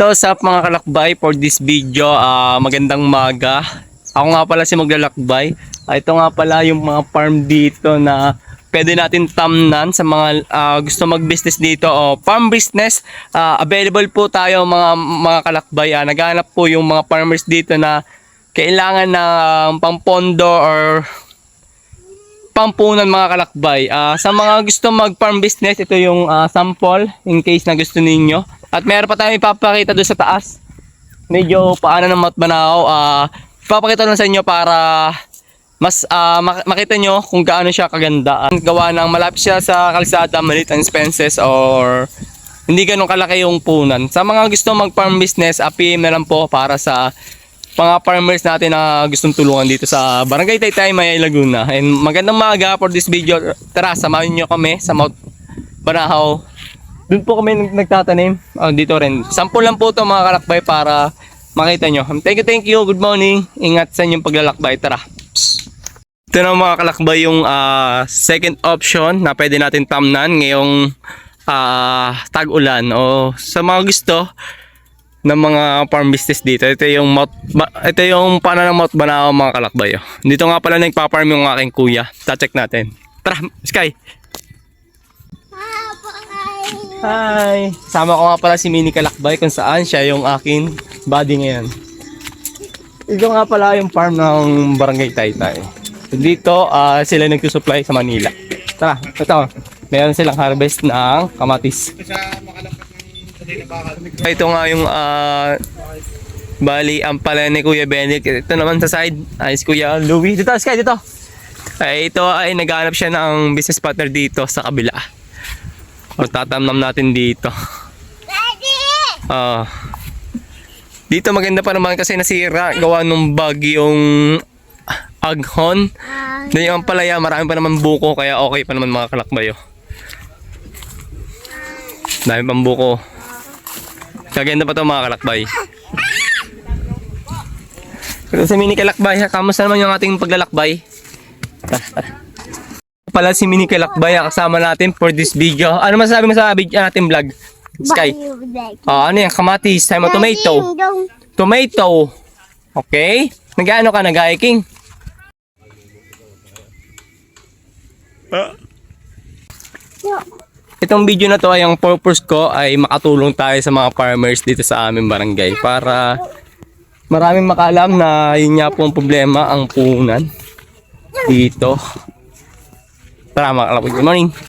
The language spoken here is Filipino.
So sa mga kalakbay for this video, ah, magandang maga. Ako nga pala si maglalakbay. Ah, ito nga pala yung mga farm dito na pwede natin tamnan sa mga ah, gusto mag-business dito o farm business. Ah, available po tayo mga mga kalakbay. Ah, naghahanap po yung mga farmers dito na kailangan ng pampondo or pampunan mga kalakbay. Ah, sa mga gusto mag-farm business, ito yung ah, sample in case na gusto ninyo. At meron pa tayong ipapakita doon sa taas. Medyo paano ng matbanaw. Ah, ipapakita lang sa inyo para mas ah, mak- makita nyo kung gaano siya kaganda. Ang gawa ng malapit siya sa kalsada, maliit ang expenses or hindi ganun kalaki yung punan. Sa mga gusto mag-farm business, ah, PM na lang po para sa mga farmers natin na gustong tulungan dito sa Barangay Taytay, Mayay, Laguna. And magandang maga for this video. Tara, samahan nyo kami sa Mount Banahaw. Doon po kami nag- nagtatanim. Oh, dito rin. Sample lang po to mga kalakbay para makita nyo. Thank you, thank you. Good morning. Ingat sa inyong paglalakbay. Tara. Ito na mga kalakbay yung ah, second option na pwede natin tamnan ngayong ah, tag-ulan. O sa mga gusto, ng mga farm business dito. Ito yung Mount, ba- ito yung paano ng Mount Banao mga kalakbay. oh. Dito nga pala nagpa-farm yung aking kuya. Ta-check natin. Tara, Sky. Hi. Sama ko nga pala si Mini Kalakbay kung saan siya yung akin body ngayon. Ito nga pala yung farm ng Barangay Taytay. Dito ah, sila nagsusupply sa Manila. Tara, ito. Meron silang harvest ng kamatis. Ito nga yung ah, bali ang pala ni Kuya Benedict. Ito naman sa side ay si Kuya Louie. Dito, Sky, dito. Ay, ito ay naghanap siya ng business partner dito sa kabila. O tatamnam natin dito. Ah. dito maganda pa naman kasi nasira gawa nung bagyong aghon. Then yung palaya, marami pa naman buko kaya okay pa naman mga kalakbayo. Dami pang buko. Kaganda pa to mga kalakbay. Pero sa mini kalakbay, kamusta naman yung ating paglalakbay? Tara, tara. Pala si mini kalakbay ha, kasama natin for this video. Ano masasabi mo sa video natin vlog? Sky. Ah, ano yan? Kamatis, time mo tomato. Tomato. Okay? Nag-ano ka? Nag-hiking? Itong video na to ay ang purpose ko ay makatulong tayo sa mga farmers dito sa aming barangay para maraming makalam na yun nga po ang problema ang punan dito. Kalapag, good morning.